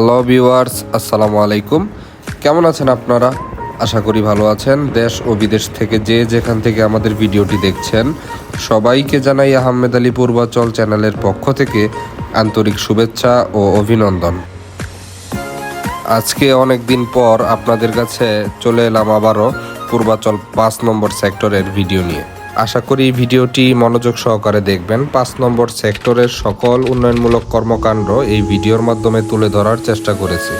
Hello viewers আসসালামু আলাইকুম। কেমন আছেন আপনারা? আশা করি ভালো আছেন। দেশ ও বিদেশ থেকে যে যেখান থেকে আমাদের ভিডিওটি দেখছেন, সবাইকে জানাই আহমেদ আলী পূর্বাচল চ্যানেলের পক্ষ থেকে আন্তরিক শুভেচ্ছা ও অভিনন্দন। আজকে অনেক দিন পর আপনাদের কাছে চলে এলাম আবারও পূর্বাচল পাঁচ নম্বর সেক্টরের ভিডিও নিয়ে। আশা করি ভিডিওটি মনোযোগ সহকারে দেখবেন। পাঁচ নম্বর সেক্টরের সকল উন্নয়নমূলক কর্মকাণ্ড এই ভিডিওর মাধ্যমে তুলে ধরার চেষ্টা করেছি।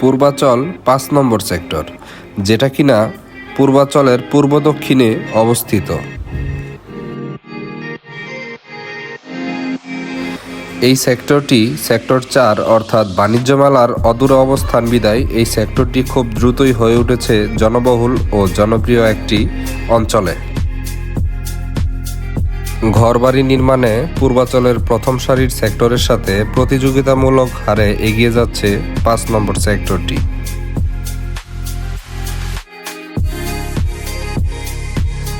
পূর্বাচল পাঁচ নম্বর সেক্টর, যেটা কিনা পূর্বাচলের পূর্ব দক্ষিণে অবস্থিত। এই সেক্টরটি সেক্টর চার অর্থাৎ বাণিজ্য মেলার অদূর অবস্থান বিদায়, এই সেক্টরটি খুব দ্রুতই হয়ে উঠেছে জনবহুল ও জনপ্রিয় একটি অঞ্চলে। ঘরবাড়ি নির্মাণে পূর্বাচলের প্রথম সারির সেক্টরের সাথে প্রতিযোগিতামূলক হারে এগিয়ে যাচ্ছে পাঁচ নম্বর সেক্টরটি।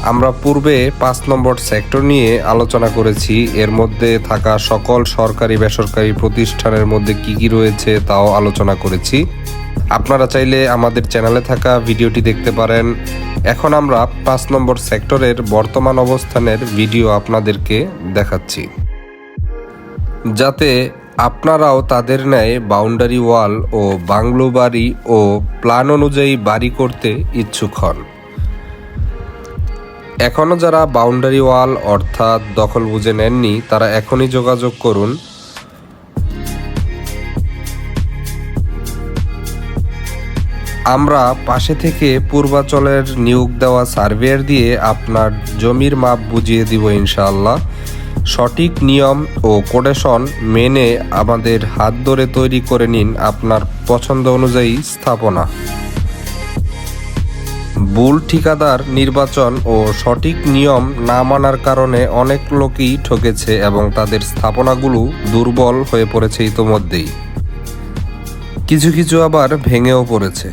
আমরা পূর্বে পাঁচ নম্বর সেক্টর নিয়ে আলোচনা করেছি। এর মধ্যে থাকা সকল সরকারি বেসরকারি প্রতিষ্ঠানের মধ্যে কি কি রয়েছে তাও আলোচনা করেছি। আপনারা চাইলে আমাদের চ্যানেলে থাকা ভিডিওটি দেখতে পারেন। এখন আমরা পাঁচ নম্বর সেক্টরের বর্তমান অবস্থানের ভিডিও আপনাদেরকে দেখাচ্ছি। যাতে আপনারাও তাদের ন্যায় বাউন্ডারি ওয়াল ও বাংলো বাড়ি ও প্ল্যান অনুযায়ী বাড়ি করতে ইচ্ছুক হন। এখনও যারা বাউন্ডারি ওয়াল অর্থাৎ দখল বুঝে নেননি, তারা এখনই যোগাযোগ করুন। আমরা পাশে থেকে পূর্বাচলের নিয়োগ দেওয়া সার্ভেয়ার দিয়ে আপনার জমির মাপ বুঝিয়ে দিব ইনশাআল্লাহ। সঠিক নিয়ম ও কোডেশন মেনে আমাদের হাত ধরে তৈরি করে নিন আপনার পছন্দ অনুযায়ী স্থাপনা। ভুল ঠিকাদার নির্বাচন ও সঠিক নিয়ম না মানার কারণে অনেক লোকই ঠকেছে এবং তাদের স্থাপনাগুলো দুর্বল হয়ে পড়েছে ইতোমধ্যেই। কিছু কিছু আবার ভেঙেও পড়েছে।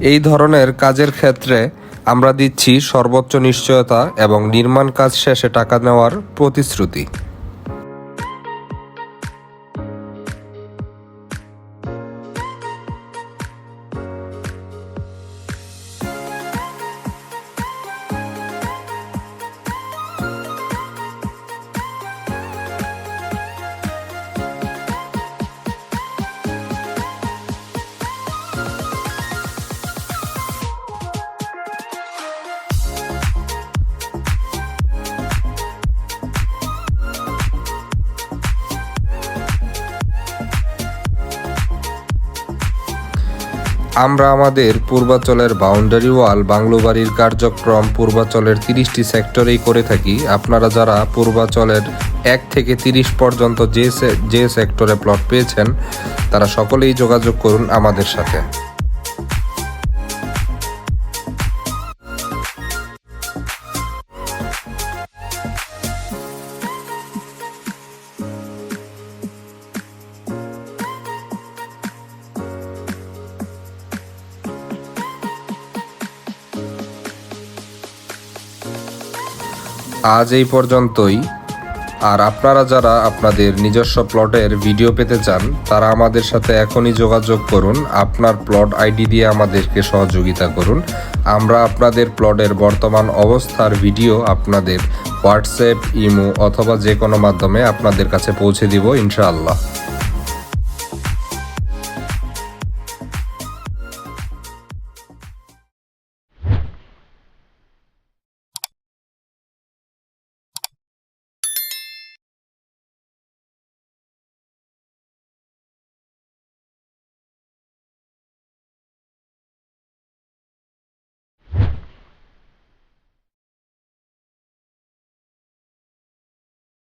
এই ধরনের কাজের ক্ষেত্রে আমরা দিচ্ছি সর্বোচ্চ নিশ্চয়তা এবং নির্মাণ কাজ শেষে টাকা নেওয়ার প্রতিশ্রুতি। আমরা আমাদের পূর্বাচলের বাউন্ডারি ওয়াল বাংলো বাড়ির কার্যক্রম পূর্বাচলের তিরিশটি সেক্টরেই করে থাকি। আপনারা যারা পূর্বাচলের এক থেকে তিরিশ পর্যন্ত যে যে সেক্টরে প্লট পেয়েছেন, তারা সকলেই যোগাযোগ করুন আমাদের সাথে। আজ এই পর্যন্তই। আর আপনারা যারা আপনাদের নিজস্ব প্লটের ভিডিও পেতে চান, তারা আমাদের সাথে এখনই যোগাযোগ করুন। আপনার প্লট আইডি দিয়ে আমাদেরকে সহযোগিতা করুন। আমরা আপনাদের প্লটের বর্তমান অবস্থার ভিডিও আপনাদের হোয়াটসঅ্যাপ, ইমো অথবা যে কোনো মাধ্যমে আপনাদের কাছে পৌঁছে দিব, ইনশাআল্লাহ।